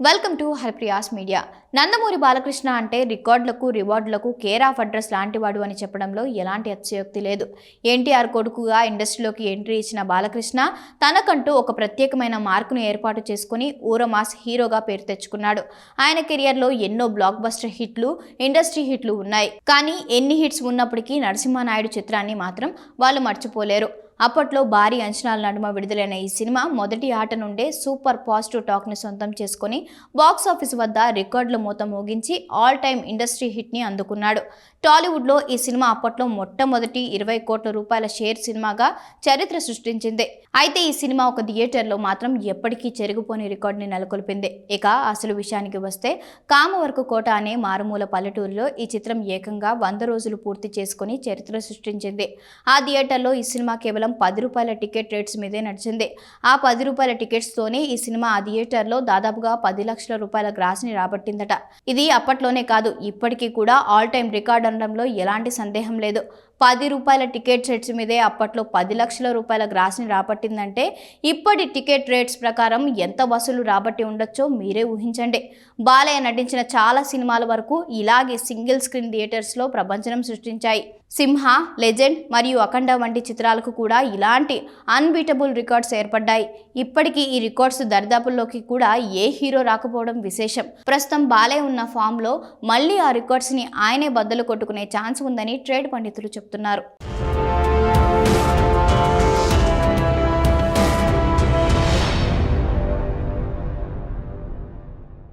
Welcome to Haripriya's media. Nandamuri Balakrishna అంటే రికార్డులకు రివార్డులకు కేర్ ఆఫ్ అడ్రస్ లాంటివాడు అని చెప్పడంలో ఎలాంటి అత్యయోక్తి లేదు. ఎన్టీఆర్ కొడుకుగా ఇండస్ట్రీలోకి ఎంట్రీ ఇచ్చిన బాలకృష్ణ తనకంటూ ఒక ప్రత్యేకమైన మార్కును ఏర్పాటు చేసుకుని ఊరమాస్ హీరోగా పేరు తెచ్చుకున్నాడు. ఆయన కెరియర్లో ఎన్నో బ్లాక్ బస్టర్ హిట్లు ఇండస్ట్రీ హిట్లు ఉన్నాయి. కానీ ఎన్ని హిట్స్ ఉన్నప్పటికీ నరసింహనాయుడు చిత్రాన్ని మాత్రం వాళ్ళు మర్చిపోలేరు. అప్పట్లో భారీ అంచనాల నడుమ విడుదలైన ఈ సినిమా మొదటి ఆట నుండే సూపర్ పాజిటివ్ టాక్ని సొంతం చేసుకుని బాక్స్ ఆఫీస్ వద్ద రికార్డుల మూత మోగించి ఆల్ టైమ్ ఇండస్ట్రీ హిట్ని అందుకున్నాడు. టాలీవుడ్లో ఈ సినిమా అప్పట్లో మొట్టమొదటి ఇరవై కోట్ల రూపాయల షేర్ సినిమాగా చరిత్ర సృష్టించింది. అయితే ఈ సినిమా ఒక థియేటర్లో మాత్రం ఎప్పటికీ చెరుగుపోని రికార్డుని నెలకొల్పింది. ఇక అసలు విషయానికి వస్తే కామవరకు కోట అనే మారుమూల పల్లెటూరులో ఈ చిత్రం ఏకంగా వంద రోజులు పూర్తి చేసుకుని చరిత్ర సృష్టించింది. ఆ థియేటర్లో ఈ సినిమా కేవలం పది రూపాయల టికెట్ రేట్స్ మీదే నడిచింది. ఆ పది రూపాయల టికెట్స్తోనే ఈ సినిమా ఆ థియేటర్లో దాదాపుగా పది లక్షల రూపాయల గ్రాస్ని రాబట్టిందట. ఇది అప్పట్లోనే కాదు ఇప్పటికీ కూడా ఆల్ టైమ్ రికార్డ్ అనడంలో ఎలాంటి సందేహం లేదు. పది రూపాయల టికెట్ రేట్స్ మీదే అప్పట్లో పది లక్షల రూపాయల గ్రాస్ని రాబట్టిందంటే ఇప్పటి టికెట్ రేట్స్ ప్రకారం ఎంత వసూలు రాబట్టి ఉండొచ్చో మీరే ఊహించండి. బాలయ్య నటించిన చాలా సినిమాల వరకు ఇలాగే సింగిల్ స్క్రీన్ థియేటర్స్లో ప్రపంచనం సృష్టించాయి. సింహ లెజెండ్ మరియు అఖండ వంటి చిత్రాలకు కూడా ఇలాంటి అన్బీటబుల్ రికార్డ్స్ ఏర్పడ్డాయి. ఇప్పటికీ ఈ రికార్డ్స్ దరిదాపుల్లోకి కూడా ఏ హీరో రాకపోవడం విశేషం. ప్రస్తుతం బాలయ్య ఉన్న ఫామ్లో మళ్ళీ ఆ రికార్డ్స్ని ఆయనే బద్దలు కొట్టుకునే ఛాన్స్ ఉందని ట్రేడ్ పండితులు చెప్తున్నారు